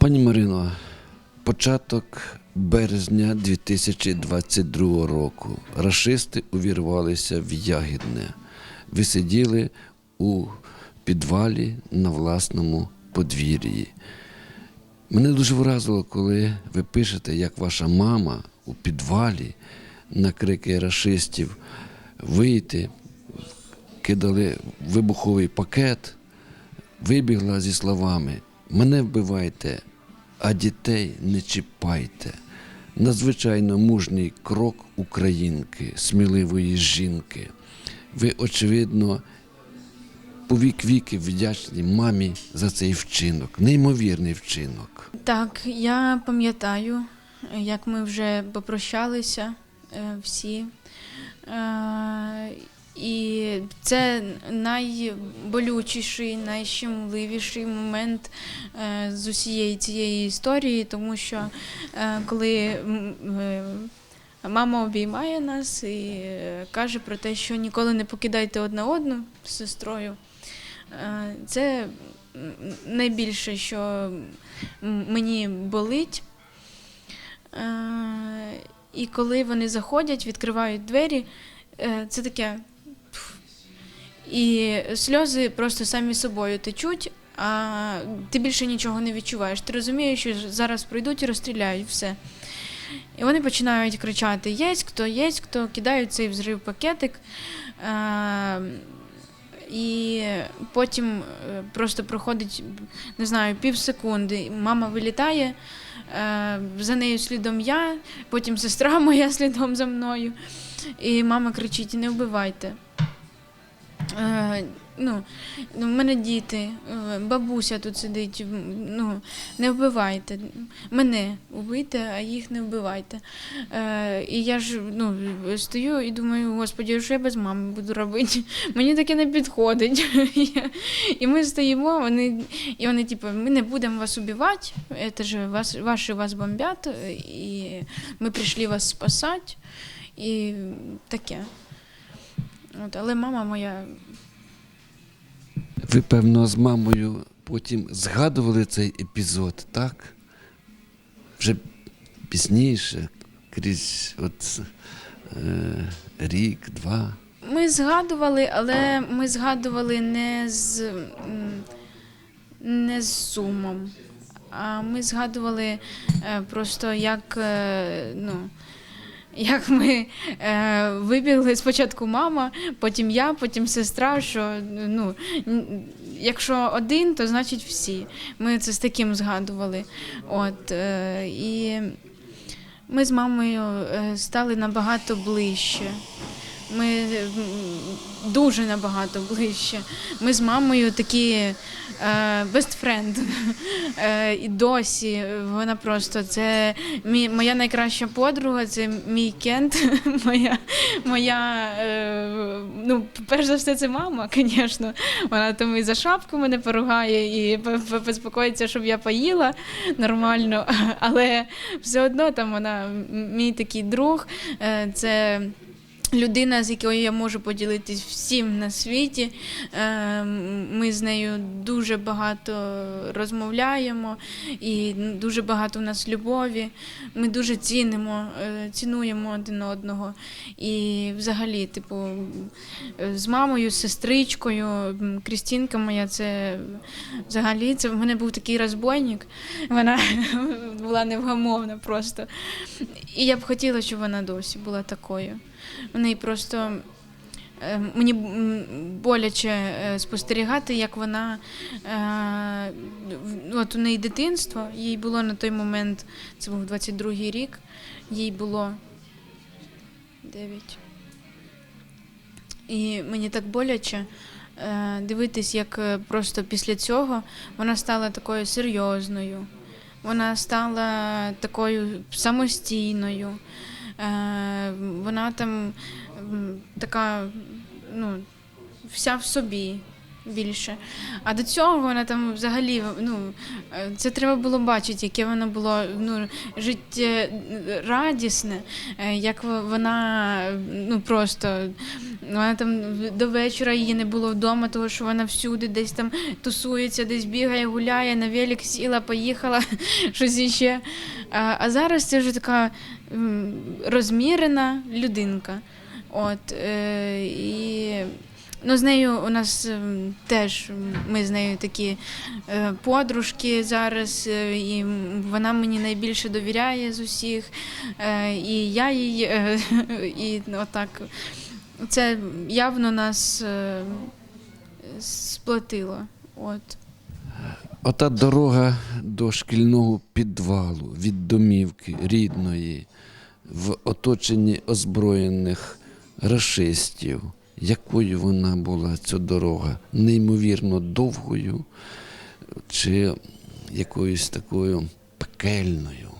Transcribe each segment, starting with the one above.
Пані Марино, початок березня 2022 року. Рашисти увірвалися в Ягідне. Ви сиділи у підвалі на власному подвір'ї. Мене дуже вразило, коли ви пишете, як ваша мама у підвалі на крики рашистів вийти, кидали вибуховий пакет, вибігла зі словами Мене вбивайте, а дітей не чіпайте. Надзвичайно мужній крок українки, сміливої жінки. Ви, очевидно, по вік віки вдячні мамі за цей вчинок, неймовірний вчинок. Так, я пам'ятаю, як ми вже попрощалися е, всі. Це найболючіший, найщемливіший момент е, з усієї цієї історії, тому що е, коли е, мама обіймає нас і каже про те, що ніколи не покидайте одна одну з сестрою, це найбільше, що мені болить. І коли вони заходять, відкривають двері, це таке. І сльози просто самі собою течуть, а ти більше нічого не відчуваєш. Ти розумієш, що зараз прийдуть і розстріляють все. І вони починають кричати: єсть хто, єсть хто, кидають цей взрив пакетик. І потім е, просто проходить, не знаю, пів секунди. Мама вилітає, е, за нею слідом я, потім сестра моя слідом за мною. І мама кричить: не вбивайте. Е, Ну, ну, в мене діти, е, бабуся тут сидить. Ну, не вбивайте. Мене вбийте, а їх не вбивайте. Е, і я ж ну, стою і думаю, господі, що я без мами буду робити? Мені таке не підходить. І ми стоїмо, вони, і вони, типу, ми не будемо вас убивати, це ж вас, ваші вас бомбять, і ми прийшли вас спасати. І таке. От, але мама моя Ви, певно, з мамою потім згадували цей епізод, так? Вже пізніше, крізь от, е, рік, два. Ми згадували, але ми згадували не з, не з сумом. А ми згадували е, просто, як, е, ну, як ми е, вибігли спочатку мама, потім я, потім сестра. Що ну, якщо один, то значить всі. Ми це з таким згадували. От, е, і ми з мамою е, стали набагато ближче. Ми дуже набагато ближче. Ми з мамою такі. Е, і досі вона просто це мій, моя найкраща подруга, це мій кент, моя, моя е, ну, перш за все, це мама, звісно. Вона тому і за шапку мене поругає, і п- п- щоб я поїла нормально. Але все одно там вона мій такий друг. Е, це людина, з якою я можу поділитись всім на світі. Е, Ми з нею дуже багато розмовляємо і дуже багато в нас любові. Ми дуже цінимо, е, цінуємо один одного. І взагалі, типу, з мамою, з сестричкою, Крістінка моя, це взагалі це в мене був такий розбойник. Вона була невгамовна просто. І я б хотіла, щоб вона досі була такою. В неї просто е, мені боляче е, спостерігати, як вона е, от у неї дитинство, їй було на той момент, це був 22-й рік, їй було 9. І мені так боляче дивитись, як просто після цього вона стала такою серйозною, вона стала такою самостійною. Е, вона там така, ну, вся в собі більше. А до цього вона там взагалі, ну, це треба було бачити, яке воно було ну, життєрадісне, е, як вона ну, просто Вона там до вечора її не було вдома, тому що вона всюди десь там тусується, десь бігає, гуляє, на велик сіла, поїхала, щось іще. А, а зараз це вже така розмірена людинка. От, е, і ну, з нею у нас ем, теж ми з нею такі е, подружки зараз, е, і вона мені найбільше довіряє з усіх, е, і я їй, е, і отак. Це явно нас е, сплотило. От. Ота дорога до шкільного підвалу від домівки рідної в оточенні озброєних рашистів. Якою вона була ця дорога? Неймовірно довгою чи якоюсь такою пекельною?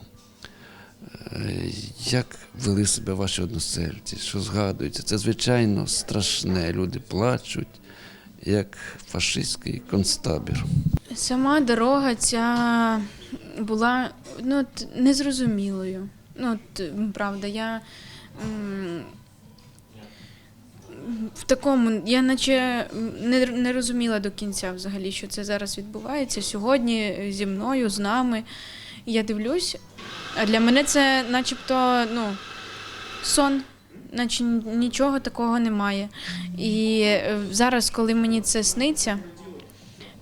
Як вели себе ваші односельці? Що згадується? Це звичайно страшне. Люди плачуть, як фашистський концтабір. Сама дорога ця була ну, незрозумілою. Ну, правда, я в такому, я наче не, не розуміла до кінця взагалі, що це зараз відбувається. Сьогодні зі мною, з нами. Я дивлюсь, а для мене це начебто ну, сон, наче нічого такого немає. І е, зараз, коли мені це сниться,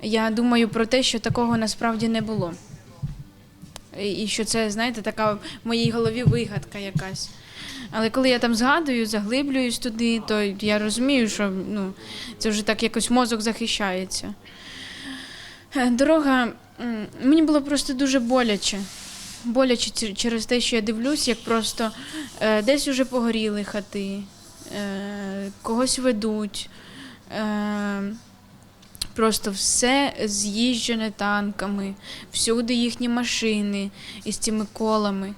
я думаю про те, що такого насправді не було. І що це, знаєте, така в моїй голові вигадка якась. Але коли я там згадую, заглиблююсь туди, то я розумію, що ну, це вже так якось мозок захищається. Е, Дорога, мені було просто дуже боляче. Боляче через те, що я дивлюсь, як просто е, десь уже погоріли хати, е, когось ведуть. Е, Просто все з'їжджене танками, всюди їхні машини із цими колами,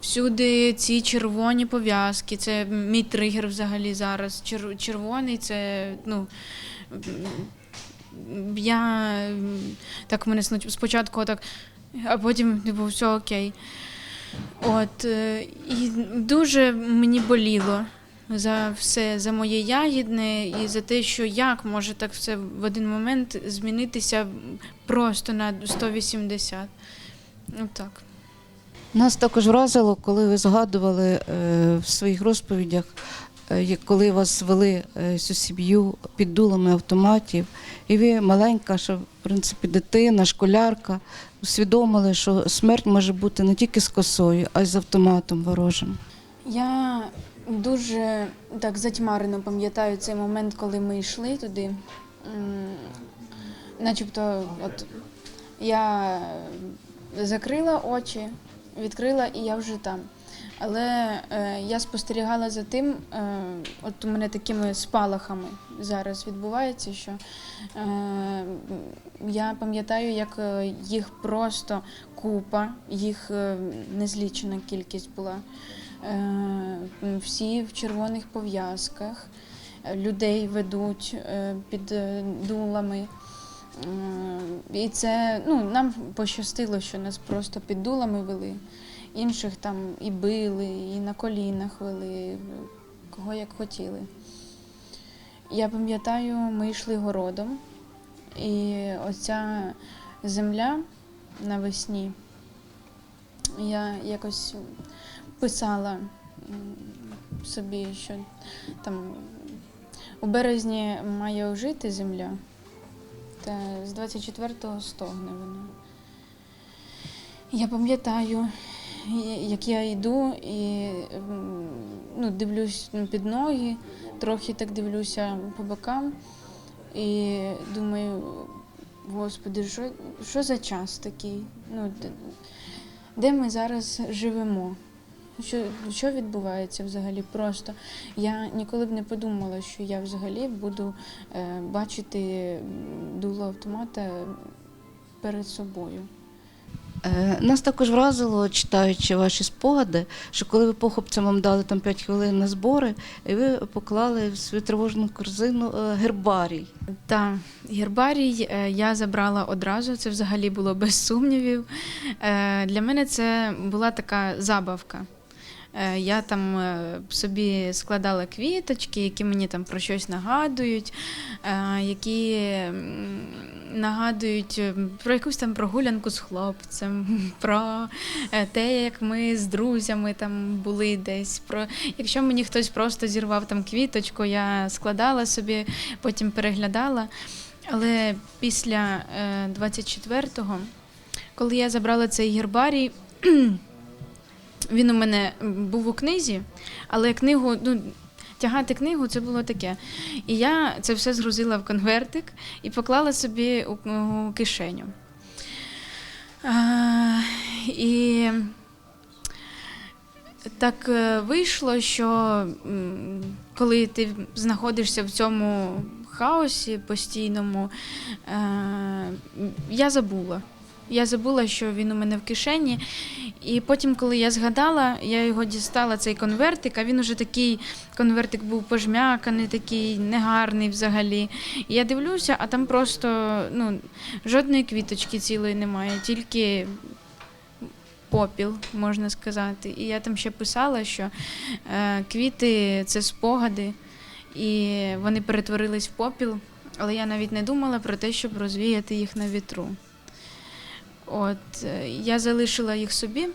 всюди ці червоні пов'язки. Це мій тригер взагалі зараз. Червоний це, ну. Я так мене спочатку так, а потім типу, все окей. От, е, і дуже мені боліло за все, за моє ягідне і за те, що як може так все в один момент змінитися просто на 180. Ну так. Нас також вразило, коли ви згадували е, в своїх розповідях, коли вас вели е, цю сім'ю під дулами автоматів, і ви маленька, що в принципі дитина, школярка, усвідомили, що смерть може бути не тільки з косою, а й з автоматом ворожим. Я дуже так затьмарено пам'ятаю цей момент, коли ми йшли туди. Начебто, от я закрила очі, відкрила і я вже там. Але е, я спостерігала за тим, е, от у мене такими спалахами зараз відбувається, що е, я пам'ятаю, як е, їх просто купа, їх е, незлічена кількість була. Е, всі в червоних пов'язках, людей ведуть е, під е, дулами. І це ну, нам пощастило, що нас просто під дулами вели. Інших там і били, і на колінах вели, кого як хотіли. Я пам'ятаю, ми йшли городом, і оця земля навесні, я якось писала собі, що там у березні має ожити земля, та з 24-го стогне вона. Я пам'ятаю, як я йду і ну, дивлюсь під ноги, трохи так дивлюся по бокам і думаю, господи, що, що за час такий? Ну, де, де ми зараз живемо? Що, що відбувається взагалі? Просто я ніколи б не подумала, що я взагалі буду е, бачити дуло автомата перед собою. Е, Нас також вразило, читаючи ваші спогади, що коли ви похопцям вам дали там 5 хвилин на збори, і ви поклали в свою тривожну корзину е, гербарій. Та гербарій е, я забрала одразу. Це взагалі було без сумнівів. Для мене це була така забавка. Е, Я там е, собі складала квіточки, які мені там про щось нагадують, е, які нагадують про якусь там прогулянку з хлопцем, про те, як ми з друзями там були десь. Про якщо мені хтось просто зірвав там квіточку, я складала собі, потім переглядала. Але після е, 24-го, коли я забрала цей гербарій, він у мене був у книзі, але книгу, ну, тягати книгу це було таке. І я це все згрузила в конвертик і поклала собі у, кишеню. А, і так е, вийшло, що коли ти знаходишся в цьому хаосі постійному, е, я забула. Я забула, що він у мене в кишені. І потім, коли я згадала, я його дістала, цей конвертик, а він уже такий конвертик був пожмяканий, такий негарний взагалі. І я дивлюся, а там просто ну, жодної квіточки цілої немає, тільки попіл, можна сказати. І я там ще писала, що е, квіти це спогади, і вони перетворились в попіл, але я навіть не думала про те, щоб розвіяти їх на вітру. От е, я залишила їх собі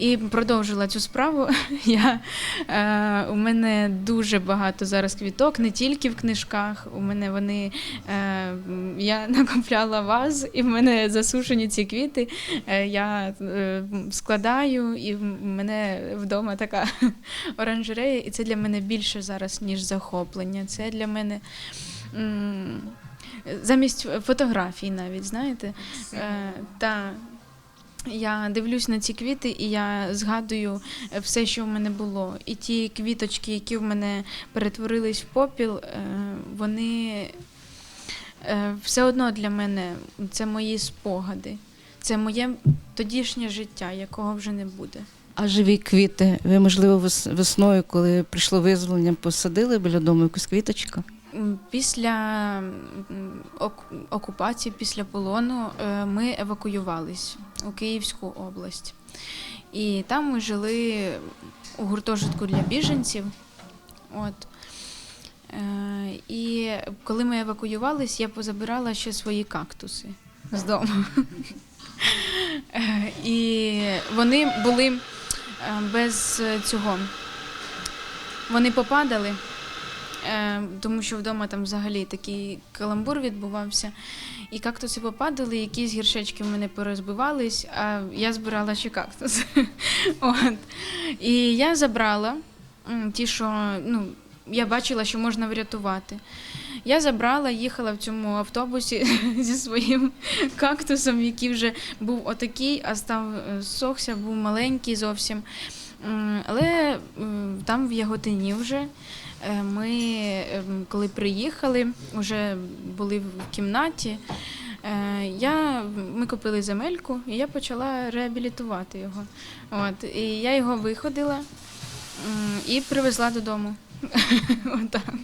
і продовжила цю справу. Я, е, у мене дуже багато зараз квіток, не тільки в книжках. У мене вони е, я накопляла ваз, і в мене засушені ці квіти. Е, я е, складаю, і в мене вдома така оранжерея, і це для мене більше зараз, ніж захоплення. Це для мене. м, Замість фотографій навіть, знаєте, Е, та я дивлюсь на ці квіти, і я згадую все, що в мене було. І ті квіточки, які в мене перетворились в попіл, е, вони е, все одно для мене це мої спогади. Це моє тодішнє життя, якого вже не буде. А живі квіти, ви, можливо, вес- весною, коли прийшло визволення, посадили біля дому якусь квіточку? Після окупації, після полону, е, ми евакуювались у Київську область. І там ми жили у гуртожитку для біженців. От. Е, І коли ми евакуювались, я позабирала ще свої кактуси з дому. Е, І вони були без цього. Вони попадали. Е, тому що вдома там взагалі такий каламбур відбувався. І кактуси попадали, якісь гіршечки в мене порозбивались, а я збирала ще кактус. От. І я забрала ті, що ну, я бачила, що можна врятувати. Я забрала, їхала в цьому автобусі зі своїм кактусом, який вже був отакий, а став е, сохся, був маленький зовсім. Але там в Яготині вже Е, Ми, ем, коли приїхали, вже були в кімнаті. е, Я, ми купили земельку, і я почала реабілітувати його. От, і я його виходила і привезла додому. Отак.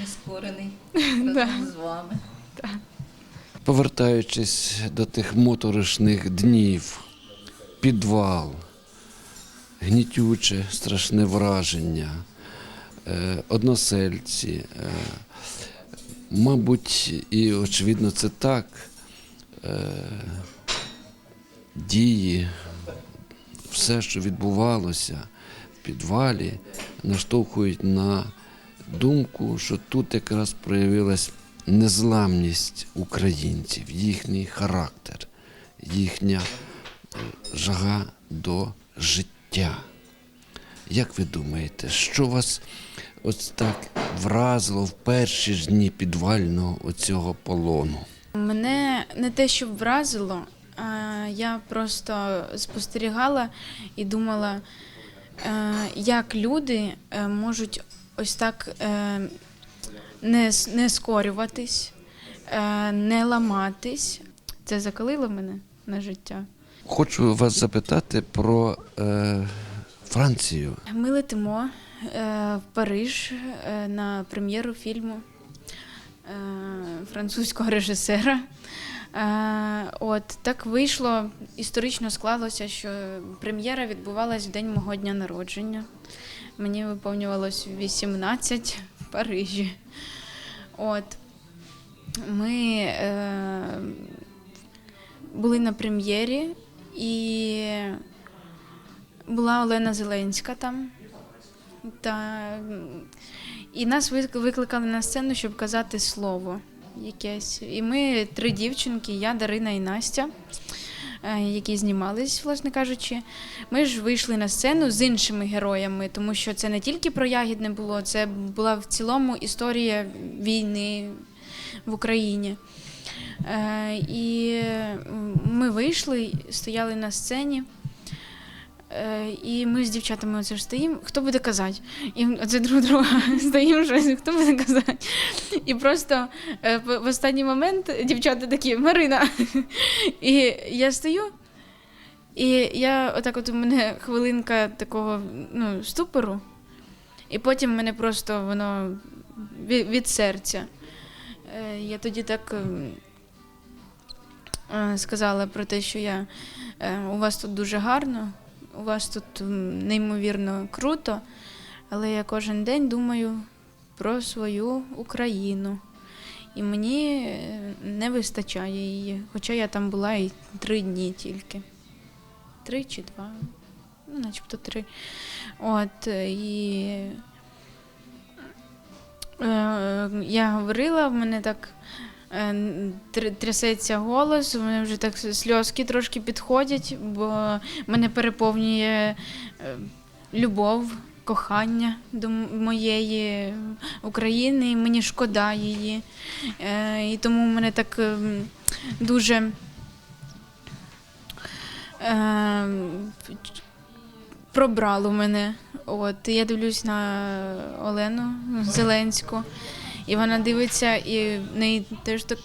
Нескорений разом з вами. Повертаючись до тих моторошних днів, підвал, гнітюче, страшне враження, е, односельці. е, Мабуть, і очевидно, це так. е, Дії, все, що відбувалося в підвалі, наштовхують на думку, що тут якраз проявилась незламність українців, їхній характер, їхня жага до життя. Як ви думаєте, що вас ось так вразило в перші ж дні підвального оцього полону? Мене не те, щоб вразило, а я просто спостерігала і думала, е, як люди е, можуть ось так е, не, не скорюватись, не ламатись. Це закалило мене на життя. Хочу вас запитати про е, Францію. Ми летимо е, в Париж е, на прем'єру фільму е, французького режисера. Е, от так вийшло, історично склалося, що прем'єра відбувалась в день мого дня народження. Мені виповнювалось 18 в Парижі. От. Ми е, були на прем'єрі, і була Олена Зеленська там. Та, і нас викликали на сцену, щоб казати слово якесь. І ми три дівчинки, я, Дарина і Настя, е, які знімались, власне кажучи. Ми ж вийшли на сцену з іншими героями, тому що це не тільки про Ягідне було, це була в цілому історія війни в Україні. Е, І ми вийшли, стояли на сцені. Е, І ми з дівчатами оце ж стоїмо. Хто буде казати? І оце друг друга стоїмо щось, хто буде казати? І просто е, в останній момент дівчата такі Марина. І я стою, і я отак, от у мене хвилинка такого ну, ступору, і потім мене просто воно від, серця. Я тоді так сказала про те, що я, е, у вас тут дуже гарно, у вас тут неймовірно круто, але я кожен день думаю про свою Україну. І мені е, не вистачає її. Хоча я там була і три дні тільки. Три чи два. Ну, начебто три. От, е, і е, я говорила, в мене так е, трясеться голос, мене вже так сльозки трошки підходять, бо мене переповнює е, любов, кохання до моєї України, і мені шкода її. Е, І тому мене так ем, дуже. ем, Пробрало мене. От я дивлюсь на Олену Зеленську, і вона дивиться, і в неї теж так.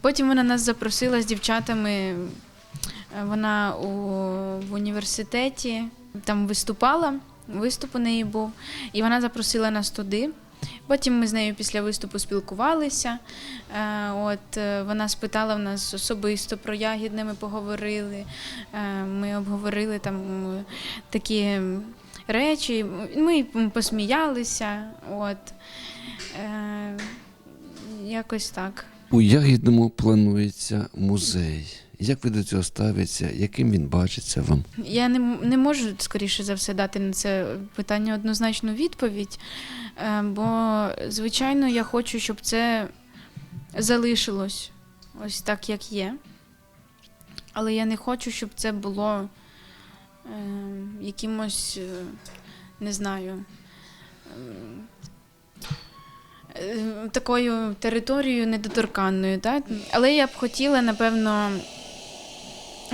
Потім вона нас запросила з дівчатами. Вона у, в університеті там виступала, виступ у неї був, і вона запросила нас туди. Потім ми з нею після виступу спілкувалися. Е, От е, вона спитала в нас особисто про ягідне, ми поговорили. Е, Ми обговорили там такі речі. Ми посміялися. От. Е, Якось так. У Ягідному планується музей. Як ви до цього ставитеся? Яким він бачиться вам? Я не, не можу, скоріше за все, дати на це питання однозначну відповідь, е, бо, звичайно, я хочу, щоб це залишилось ось так, як є. Але я не хочу, щоб це було якимось, е, не знаю, е, е, такою територією недоторканною. Так? Але я б хотіла, напевно,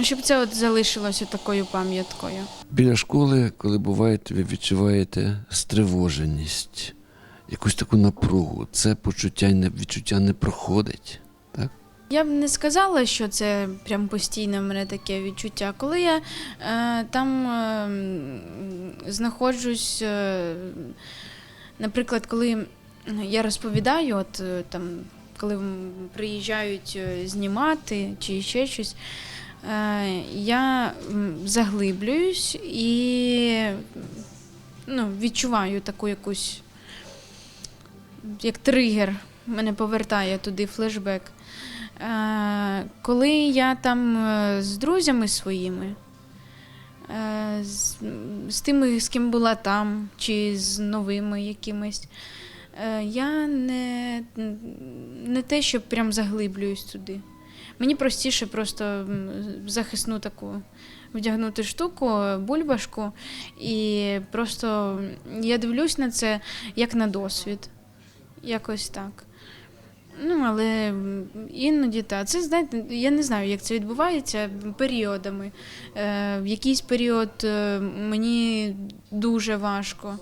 щоб це от залишилося такою пам'яткою. Біля школи, коли буваєте, ви відчуваєте стривоженість, якусь таку напругу. Це почуття відчуття не проходить. Я б не сказала, що це прям постійне в мене таке відчуття. Коли я е, там е, знаходжусь, е, наприклад, коли я розповідаю, от е, там, коли приїжджають е, знімати чи ще щось, е, я заглиблююсь і ну, відчуваю таку якусь як тригер, мене повертає туди флешбек. Коли я там е, з друзями своїми, е, з, з тими, з ким була там, чи з новими якимись, е, я не, не те, що прям заглиблююсь туди. Мені простіше просто захисну таку вдягнути штуку, бульбашку, і просто я дивлюсь на це як на досвід. Якось так. Ну, але іноді так. Це знаєте, я не знаю, як це відбувається періодами. Е, в якийсь період е, мені дуже важко.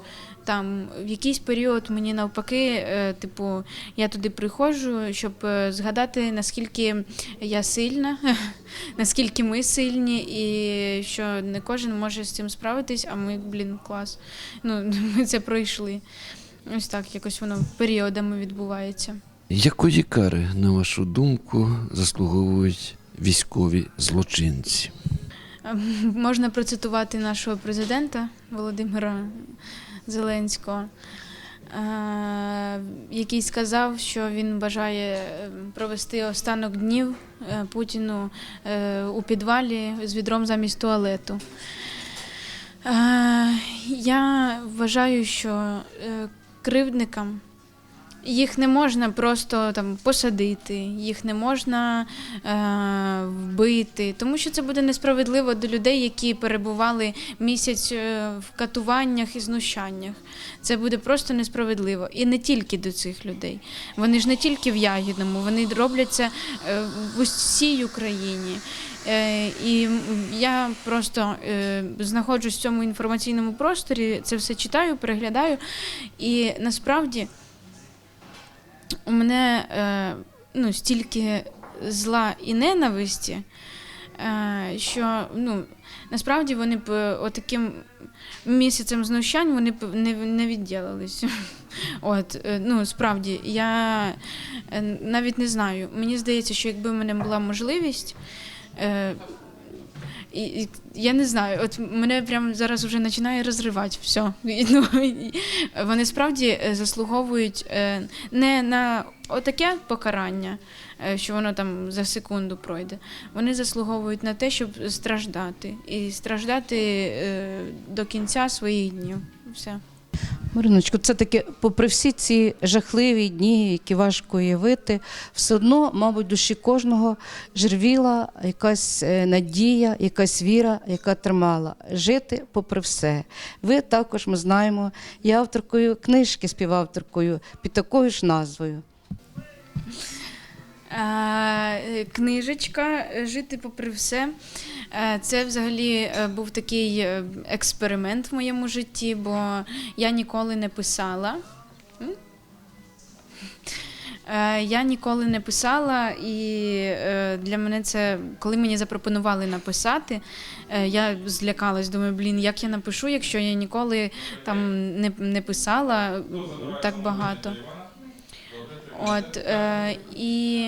Там в якийсь період мені навпаки, е, типу, я туди приходжу, щоб е, згадати, наскільки я сильна, наскільки ми сильні, і що не кожен може з цим справитись, а ми, блін, клас. Ну, ми це пройшли. Ось так якось воно періодами відбувається. Якої кари, на вашу думку, заслуговують військові злочинці? Ем, Можна процитувати нашого президента Володимира Зеленського, е, який сказав, що він бажає е, провести останок днів е, Путіну е, у підвалі з відром замість туалету. Я вважаю, що кривдникам їх не можна просто там посадити, їх не можна е, вбити, тому що це буде несправедливо до людей, які перебували місяць е, в катуваннях і знущаннях. Це буде просто несправедливо. І не тільки до цих людей. Вони ж не тільки в Ягідному, вони роблять це е, в усій Україні. Е, І я просто знаходжусь в цьому інформаційному просторі, це все читаю, переглядаю. І насправді у мене е, ну, стільки зла і ненависті, е, що ну, насправді вони б е, отаким місяцем знущань вони б не, не відділилися. От, ну, справді, я навіть не знаю. Мені здається, що якби в мене була можливість. І, і я не знаю, от мене прямо зараз вже починає розривати все. Ну, вони справді е, заслуговують е, не на отаке покарання, е, що воно там за секунду пройде. Вони заслуговують на те, щоб страждати. І страждати до кінця своїх днів. Все. Мариночко, це таке, попри всі ці жахливі дні, які важко уявити, все одно, мабуть, душі кожного жервіла якась е, надія, якась віра, яка тримала жити попри все. Ви також ми знаємо, є авторкою книжки, співавторкою під такою ж назвою. Е, Книжечка Жити попри все. Е, Це взагалі е, був такий е, експеримент в моєму житті, бо я ніколи не писала. Я ніколи не писала, і для мене це, коли мені запропонували написати, я злякалась, думаю, блін, як я напишу, якщо я ніколи там не, не писала так багато. От, е, і,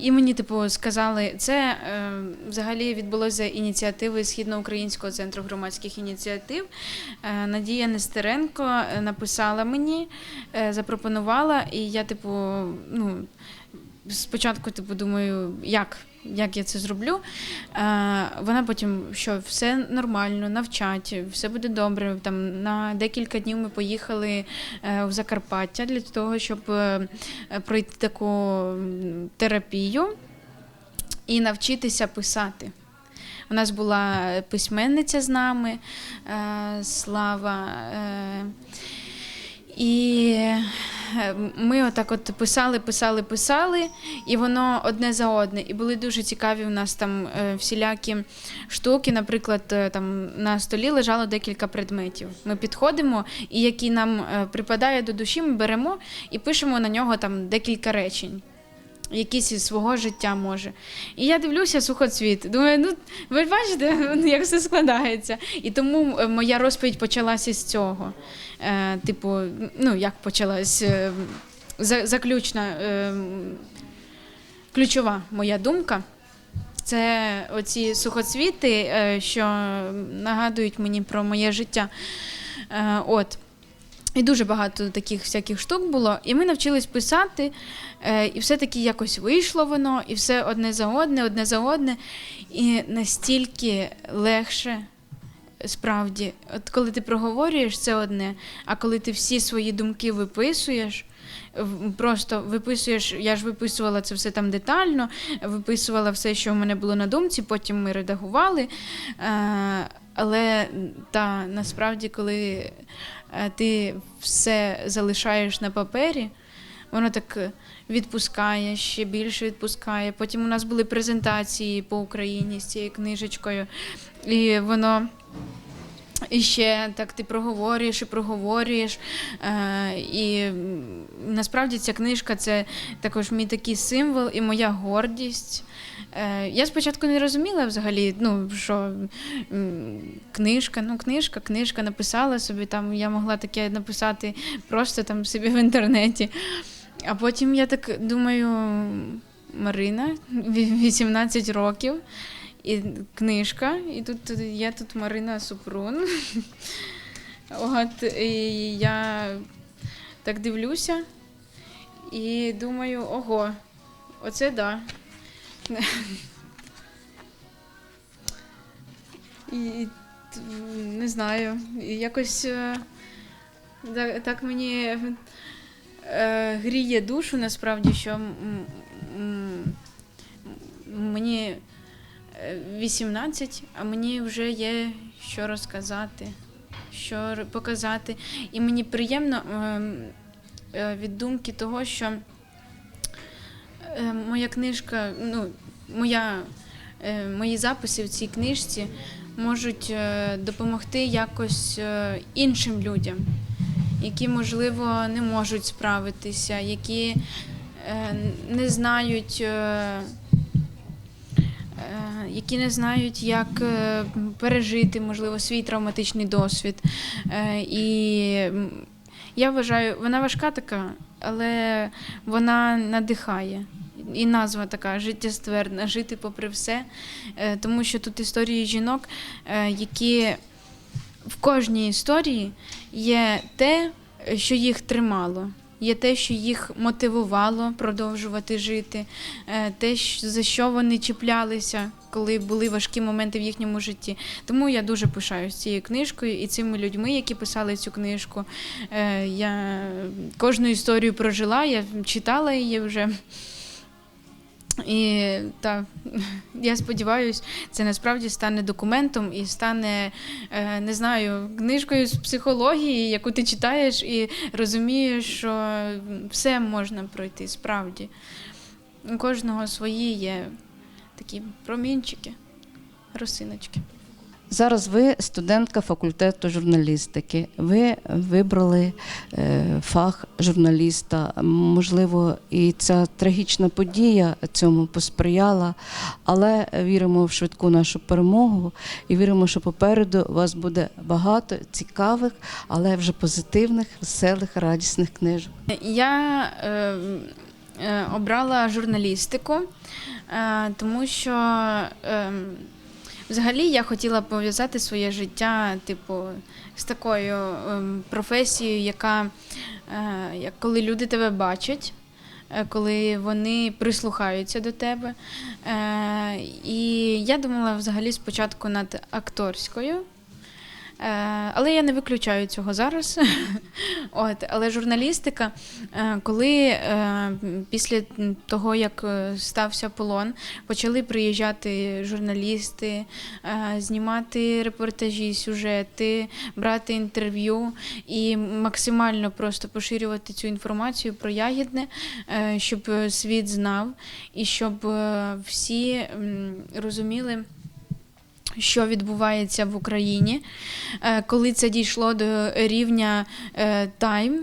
і мені, типу, сказали, це е, взагалі відбулося ініціативи Східноукраїнського центру громадських ініціатив. Е, Надія Нестеренко е, написала мені, е, запропонувала, і я, типу, ну, спочатку, типу, думаю, як? Як я це зроблю? Е, вона потім, що все нормально, навчать, все буде добре. Там на декілька днів ми поїхали е, в Закарпаття для того, щоб е, пройти таку терапію і навчитися писати. У нас була письменниця з нами, Слава. І ми отак от писали, писали, писали, і воно одне за одне. І були дуже цікаві у нас там е, всілякі штуки. Наприклад, е, там на столі лежало декілька предметів. Ми підходимо, і який нам е, припадає до душі, ми беремо і пишемо на нього там декілька речень. Якісь із свого життя може. І я дивлюся сухоцвіт. Думаю, ну ви бачите, як все складається. І тому е, моя розповідь почалася з цього. Е, типу, ну як почалась е, за- заключна, е, ключова моя думка. Це оці сухоцвіти, е, що нагадують мені про моє життя. Е, От. І дуже багато таких всяких штук було. І ми навчились писати, е, і все-таки якось вийшло воно, і все одне за одне, одне за одне. І настільки легше, справді, от коли ти проговорюєш, це одне, а коли ти всі свої думки виписуєш, просто виписуєш, я ж виписувала це все там детально, виписувала все, що в мене було на думці, потім ми редагували. Е, але та насправді, коли ти все залишаєш на папері, воно так е, відпускає, ще більше відпускає. Потім у нас були презентації по Україні з цією книжечкою, і воно І ще так ти проговорюєш і проговорюєш. Е, і насправді ця книжка це також мій такий символ і моя гордість. Е, я спочатку не розуміла взагалі, ну що книжка, ну книжка, книжка написала собі там. Я могла таке написати просто там собі в інтернеті. А потім я так думаю, Марина, ві- 18 років. І книжка, і тут є тут Марина Супрун. От, і я так дивлюся і думаю, ого, оце да. І не знаю, якось е, так мені е, гріє душу насправді, що мені 18, а мені вже є що розказати, що показати. І мені приємно ем, е, від думки того, що е, моя книжка, ну, моя, е, мої записи в цій книжці можуть допомогти якось іншим людям, які, можливо, не можуть справитися, які не знають. Які не знають, як е, пережити, можливо, свій травматичний досвід. Е, І я вважаю, вона важка така, але вона надихає. І назва така життєствердна, жити попри все. Е, Тому що тут історії жінок, які в кожній історії є те, що їх тримало. Є те, що їх мотивувало продовжувати жити, те, за що вони чіплялися, коли були важкі моменти в їхньому житті. Тому я дуже пишаюсь цією книжкою і цими людьми, які писали цю книжку. Е, Я кожну історію прожила, я читала її вже. І так, я сподіваюся, це насправді стане документом і стане, е, не знаю, книжкою з психології, яку ти читаєш і розумієш, що все можна пройти справді. У кожного свої є такі промінчики, росиночки. Зараз ви студентка факультету журналістики. Ви вибрали е, фах журналіста. Можливо, і ця трагічна подія цьому посприяла, але віримо в швидку нашу перемогу і віримо, що попереду у вас буде багато цікавих, але вже позитивних, веселих, радісних книжок. Я е, е, обрала журналістику, е, тому що е, взагалі я хотіла пов'язати своє життя, типу, з такою е, професією, яка е, коли люди тебе бачать. е, Коли вони прислухаються до тебе. Е, і я думала взагалі спочатку над акторською, Е, Але я не виключаю цього зараз. От, але журналістика, е, коли е, після того, як е, стався полон, почали приїжджати журналісти, е, знімати репортажі, сюжети, брати інтерв'ю і максимально просто поширювати цю інформацію про ягідне, е, щоб світ знав і щоб е, всі розуміли що відбувається в Україні. Е, Коли це дійшло до рівня е, Time, е,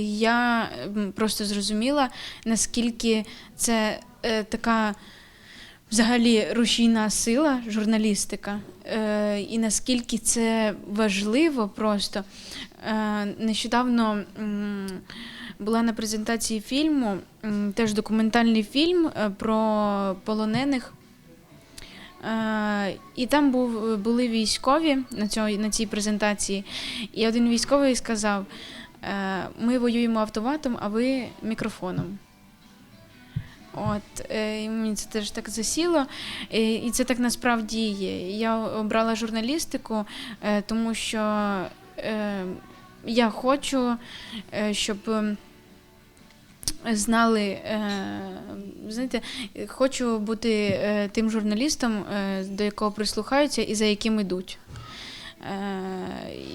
я просто зрозуміла, наскільки це е, така взагалі рушійна сила, журналістика, е, і наскільки це важливо просто. Е, Нещодавно була на презентації фільму, теж документальний фільм е, про полонених. Е, І там був, були військові на, цьому, на цій презентації. І один військовий сказав: е, ми воюємо автоматом, а ви мікрофоном. От, е, і мені це теж так засіло. І це так насправді є. Я обрала журналістику, тому що я хочу, щоб. Знали, е, знаєте, хочу бути е, тим журналістом, е, до якого прислухаються і за яким ідуть.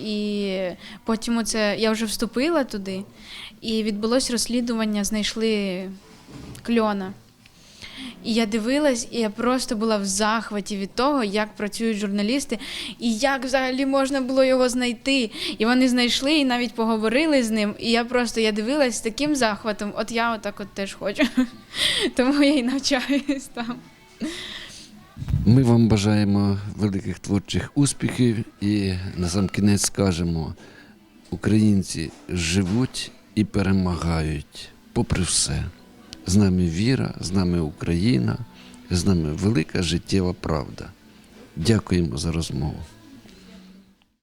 І потім оце, я вже вступила туди, і відбулось розслідування, знайшли кльона. І я дивилась, і я просто була в захваті від того, як працюють журналісти, і як взагалі можна було його знайти. І вони знайшли і навіть поговорили з ним. І я просто я дивилась з таким захватом. От я отак от теж хочу. Тому я і навчаюсь там. Ми вам бажаємо великих творчих успіхів і на сам кінець скажемо: українці живуть і перемагають попри все. З нами віра, з нами Україна, з нами велика життєва правда. Дякуємо за розмову.